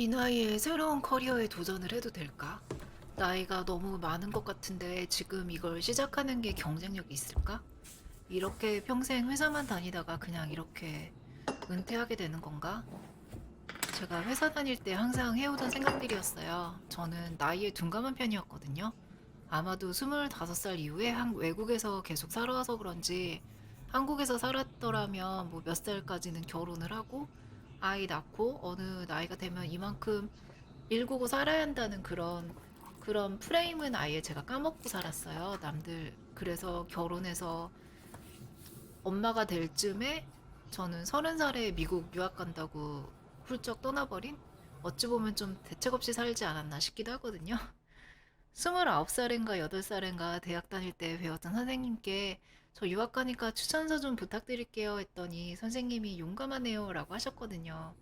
이 나이에 새로운 커리어에 도전을 해도 될까? 나이가 너무 많은 것 같은데 지금 이걸 시작하는 게 경쟁력이 있을까? 이렇게 평생 회사만 다니다가 그냥 이렇게 은퇴하게 되는 건가? 제가 회사 다닐 때 항상 해오던 생각들이었어요. 저는 나이에 둔감한 편이었거든요. 아마도 25살 이후에 한 외국에서 계속 살아와서 그런지 한국에서 살았더라면 뭐 몇 살까지는 결혼을 하고 아이 낳고 어느 나이가 되면 이만큼 일구고 살아야 한다는 그런 그런 프레임은 아예 제가 까먹고 살았어요. 남들 그래서 결혼해서 엄마가 될 쯤에 저는 서른 살에 미국 유학 간다고 훌쩍 떠나버린 어찌 보면 좀 대책 없이 살지 않았나 싶기도 하거든요. 29살인가 8살인가 대학 다닐 때 배웠던 선생님께 저 유학 가니까 추천서 좀 부탁드릴게요 했더니 선생님이 용감하네요 라고 하셨거든요.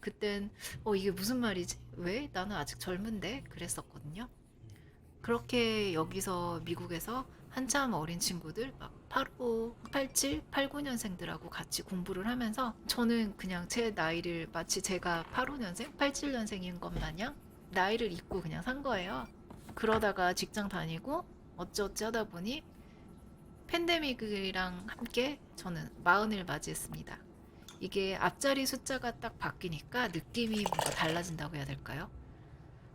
그땐 어 이게 무슨 말이지? 왜? 나는 아직 젊은데? 그랬었거든요. 그렇게 여기서 미국에서 한참 어린 친구들 막 85, 87, 89년생들하고 같이 공부를 하면서 저는 그냥 제 나이를 마치 제가 85년생, 87년생인 것 마냥 나이를 잊고 그냥 산 거예요. 그러다가 직장 다니고 어찌어찌 하다 보니 팬데믹이랑 함께 저는 마흔을 맞이했습니다. 이게 앞자리 숫자가 딱 바뀌니까 느낌이 뭔가 달라진다고 해야 될까요?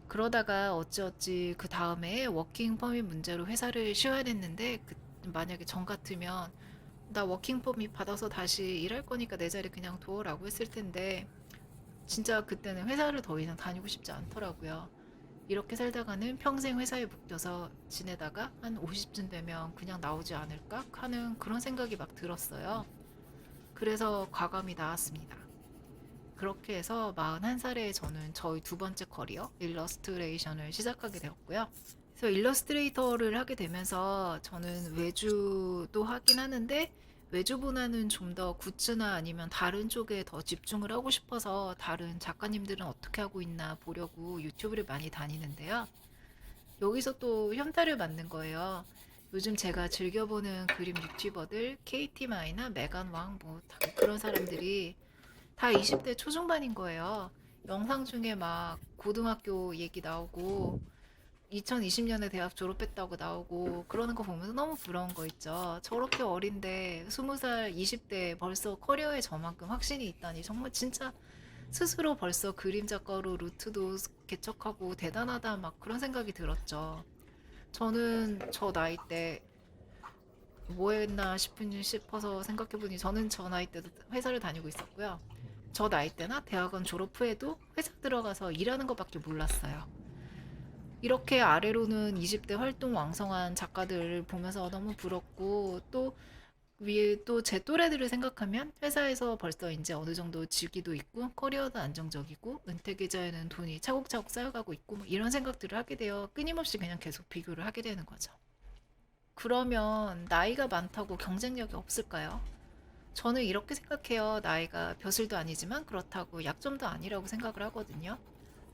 그러다가 어찌어찌 그 다음에 워킹 퍼밋 문제로 회사를 쉬어야 됐는데 그 만약에 전 같으면 나 워킹 퍼밋 받아서 다시 일할 거니까 내 자리 그냥 둬라고 했을 텐데 진짜 그때는 회사를 더 이상 다니고 싶지 않더라고요. 이렇게 살다가는 평생 회사에 묶여서 지내다가 한 50쯤 되면 그냥 나오지 않을까 하는 그런 생각이 막 들었어요. 그래서 과감히 나왔습니다. 그렇게 해서 41살에 저는 저희 두 번째 커리어 일러스트레이션을 시작하게 되었고요. 그래서 일러스트레이터를 하게 되면서 저는 외주도 하긴 하는데 외주보다는 좀 더 굿즈나 아니면 다른 쪽에 더 집중을 하고 싶어서 다른 작가님들은 어떻게 하고 있나 보려고 유튜브를 많이 다니는데요. 여기서 또 현타를 맞는 거예요. 요즘 제가 즐겨보는 그림 유튜버들 KT 마이나 메간 왕 뭐 그런 사람들이 다 20대 초중반인 거예요. 영상 중에 막 고등학교 얘기 나오고 2020년에 대학 졸업했다고 나오고 그러는 거 보면서 너무 부러운 거 있죠. 저렇게 어린데 20살, 20대 벌써 커리어에 저만큼 확신이 있다니 정말 진짜 스스로 벌써 그림 작가로 루트도 개척하고 대단하다 막 그런 생각이 들었죠. 저는 저 나이 때 뭐 했나 싶은 싶어서 생각해보니 저는 저 나이 때도 회사를 다니고 있었고요. 저 나이 때나 대학원 졸업 후에도 회사 들어가서 일하는 것밖에 몰랐어요. 이렇게 아래로는 20대 활동 왕성한 작가들을 보면서 너무 부럽고 또 위에 또 제 또래들을 생각하면 회사에서 벌써 이제 어느 정도 직위도 있고 커리어도 안정적이고 은퇴 계좌에는 돈이 차곡차곡 쌓여가고 있고 뭐 이런 생각들을 하게 되어 끊임없이 그냥 계속 비교를 하게 되는 거죠. 그러면 나이가 많다고 경쟁력이 없을까요? 저는 이렇게 생각해요. 나이가 벼슬도 아니지만 그렇다고 약점도 아니라고 생각을 하거든요.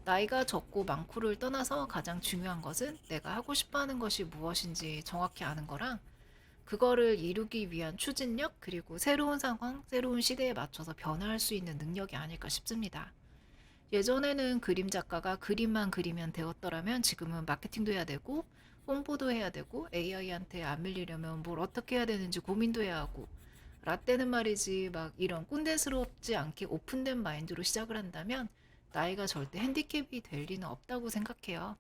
나이가 적고 많고를 떠나서 가장 중요한 것은 내가 하고 싶어 하는 것이 무엇인지 정확히 아는 거랑 그거를 이루기 위한 추진력 그리고 새로운 상황, 새로운 시대에 맞춰서 변화할 수 있는 능력이 아닐까 싶습니다. 예전에는 그림 작가가 그림만 그리면 되었더라면 지금은 마케팅도 해야 되고 홍보도 해야 되고 AI한테 안 밀리려면 뭘 어떻게 해야 되는지 고민도 해야 하고 라떼는 말이지 막 이런 꼰대스럽지 않게 오픈된 마인드로 시작을 한다면 나이가 절대 핸디캡이 될 리는 없다고 생각해요.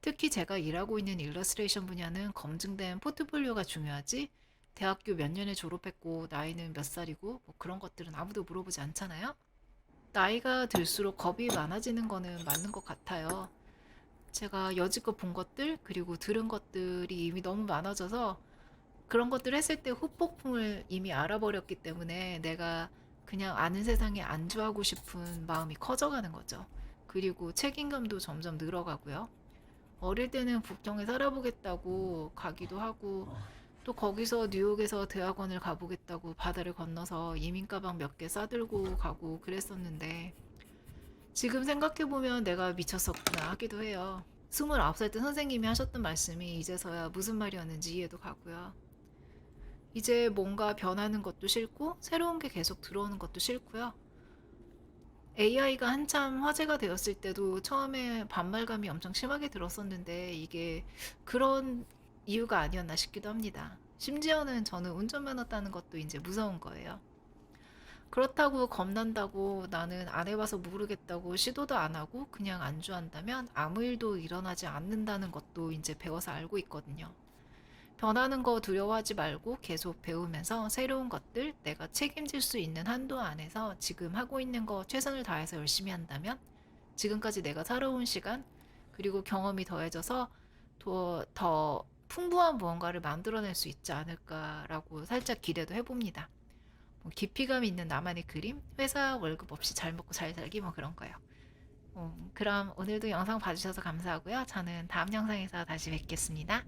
특히 제가 일하고 있는 일러스트레이션 분야는 검증된 포트폴리오가 중요하지 대학교 몇 년에 졸업했고 나이는 몇 살이고 뭐 그런 것들은 아무도 물어보지 않잖아요. 나이가 들수록 겁이 많아지는 거는 맞는 것 같아요. 제가 여지껏 본 것들 그리고 들은 것들이 이미 너무 많아져서 그런 것들을 했을 때 후폭풍을 이미 알아버렸기 때문에 내가 그냥 아는 세상에 안주하고 싶은 마음이 커져가는 거죠. 그리고 책임감도 점점 늘어가고요. 어릴 때는 북경에 살아보겠다고 가기도 하고 또 거기서 뉴욕에서 대학원을 가보겠다고 바다를 건너서 이민 가방 몇 개 싸들고 가고 그랬었는데 지금 생각해보면 내가 미쳤었구나 하기도 해요. 29살 때 선생님이 하셨던 말씀이 이제서야 무슨 말이었는지 이해도 가고요. 이제 뭔가 변하는 것도 싫고 새로운 게 계속 들어오는 것도 싫고요. AI가 한참 화제가 되었을 때도 처음에 반발감이 엄청 심하게 들었었는데 이게 그런 이유가 아니었나 싶기도 합니다. 심지어는 저는 운전면허 따는 것도 이제 무서운 거예요. 그렇다고 겁난다고 나는 안 해봐서 모르겠다고 시도도 안 하고 그냥 안주한다면 아무 일도 일어나지 않는다는 것도 이제 배워서 알고 있거든요. 변하는 거 두려워하지 말고 계속 배우면서 새로운 것들 내가 책임질 수 있는 한도 안에서 지금 하고 있는 거 최선을 다해서 열심히 한다면 지금까지 내가 살아온 시간 그리고 경험이 더해져서 더, 더 풍부한 무언가를 만들어낼 수 있지 않을까라고 살짝 기대도 해봅니다. 뭐 깊이감 있는 나만의 그림, 회사 월급 없이 잘 먹고 잘 살기 뭐 그런 거요. 음, 그럼 오늘도 영상 봐주셔서 감사하고요. 저는 다음 영상에서 다시 뵙겠습니다.